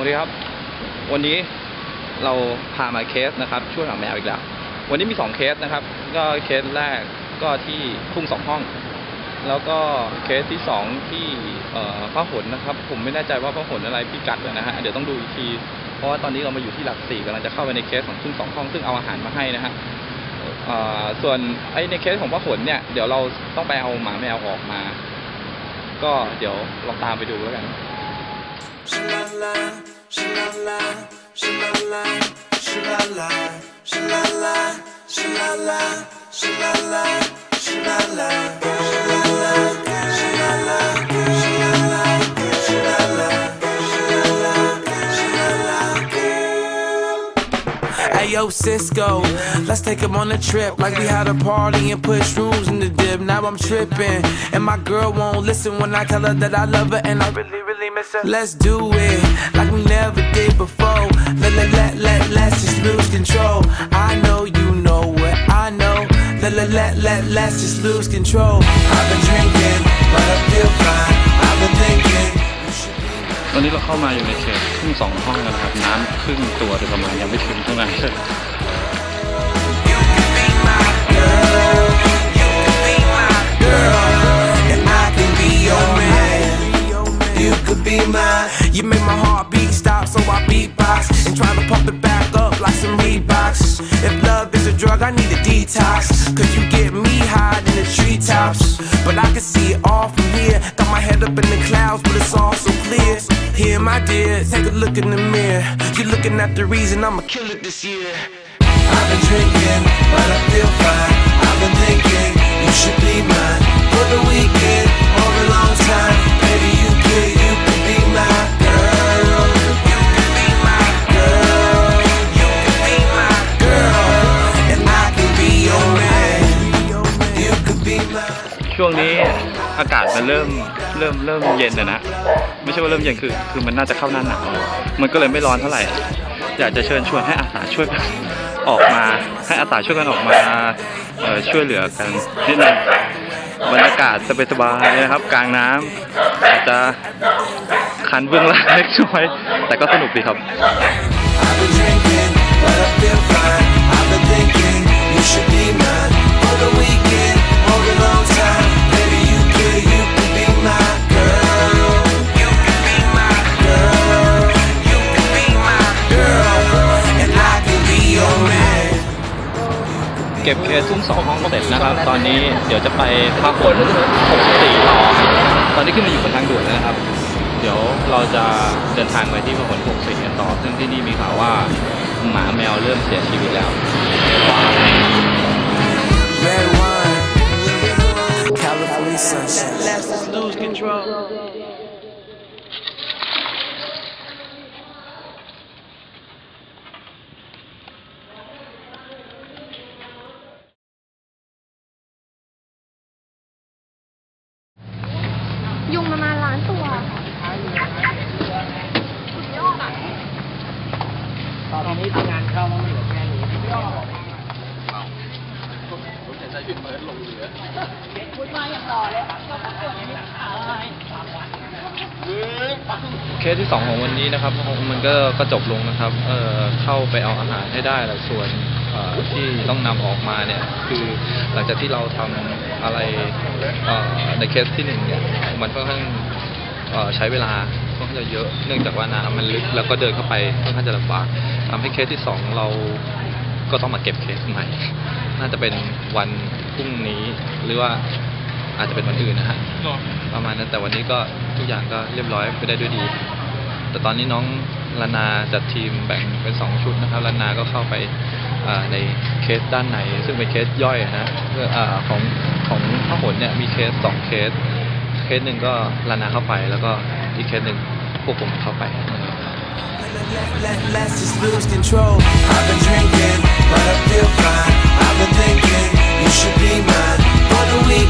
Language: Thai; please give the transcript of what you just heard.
วัสดีครับ วันนี้เราพามาเคสนะครับช่วยหาแมวอีกแล้ว วันนี้มีสองเคสนะครับ ก็เคสแรกก็ที่ทุ่งสองห้อง แล้วก็เคสที่สองที่พระหนนะครับ ผมไม่แน่ใจว่าพระหนอะไรพิกัดนะฮะเดี๋ยวต้องดูอีกที เพราะว่าตอนนี้เรามาอยู่ที่หลักสี่กำลังจะเข้าไปในเคสของทุ่งสองห้อง ซึ่งเอาอาหารมาให้นะฮะส่วนไอ้ในเคสของพระหนเนี่ยเดี๋ยวเราต้องไปเอาหมาแมวออกมา ก็เดี๋ยวลองตามไปดูแล้วกัน La la la Ayo Cisco, let's take him on a trip like we had a party and put shrooms in the dip. Now I'm tripping, and my girl won't listen when I tell her that I love her and I really, really miss her. Let's do it like we never did before. Let, let, let, let, let's just lose control. I know you Let, let, let, let, let's just lose control. I've been drinking, but I feel fine. I've been thinking. you should be mine. ตอนนี้เราเข้ามาอยู่ในเขตครึ่งสองห้องแล้วนะครับ น้ำครึ่งตัวโดยประมาณยังไม่ถึงเท่าไหร่ You can be my girl. You can be my girl. And I can be your man. You could be mine. You make my heart beat stop, so I beatbox and try to pump it back up like some Reeboks. If love is a drug, I need a detox. Cause you get me high in the treetops. But I can see it all from here. Got my head up in the clouds, but it's all so clear. Here, my dear, take a look in the mirror. You're looking at the reason I'ma kill it this year. I've been drinking, but I feel fine. I've been thinking you should be mine for the weekend ช่วงนี้อากาศมันเริ่มเริ่มเริ่มเย็นนะนะไม่ใช่ว่าเริ่มเย็นคือ คือมันน่าจะเข้าหน้าหนาวมันก็เลยไม่ร้อนเท่าไหร่ อยากจะเชิญชวนให้อาสาช่วยกันออกมาให้อาสาช่วยกันออกมาช่วยเหลือกันนิดนึงบรรยากาศสบายๆนะครับ กลางน้ำอาจจะคันเบื้องล่างเล็กน้อยแต่ก็สนุกดีครับ ก็บเคสทุ่งสองห้องเสร็จนะครับ ตอนนี้เดี๋ยวจะไปภาคผล64ต่อตอนนี้ขึ้นมาอยู่บนทางด่วนแล้วนะครับ เดี๋ยวเราจะเดินทางไปที่พหล64กันต่อ ซึ่งที่นี่มีข่าวว่าหมาแมวเริ่มเสียชีวิตแล้ว Red wine, California sunshine. Let's just lose control. ยุงประมานตัวตอนนี้ที่งานเข้าแล้วมันเหลือแค่นี้พูดมาอย่างต่อเลยค่ะก็ประกวดไม่ขาวอะไรเคสที่สองของวันนี้นะครับ มันก็ก็จบลงนะครับเอ่อเข้าไปเอาอาหารให้ได้แหละส่วนที่ต้องนำออกมาเนี่ยคือหลังจากที่เราทำอะไรในเคสที่หนึ่งเนี่ยมันค่อนข้าง ใช้เวลาค่อนข้างจะเยอะ เนื่องจากว่าน้ำมันลึกแล้วก็เดินเข้าไปค่อนข้างจะลำบากทำให้เคสที่สองเราก็ต้องมาเก็บเคสใหม่ น่าจะเป็นวันพรุ่งนี้หรือว่าอาจจะเป็นวันอื่นนะฮะประมาณนั้นแต่วันนี้ก็ทุกอย่างก็เรียบร้อยไปได้ด้วยดี แต่ตอนนี้น้องลานาจัดทีมแบ่งเป็นสองชุดนะครับลานาก็เข้าไปในเคสด้านในซึ่งเป็นเคสย่อยนะออาของของพหลเนี่ยมีเคสสองเคส สหนึ่งก็ลานาเข้าไป แล้วก็อีกเคสหนึ่งพวกผมเข้าไป Let, let's just lose control. I've been drinking, but I feel fine. I've been thinking you should be mine for the weekend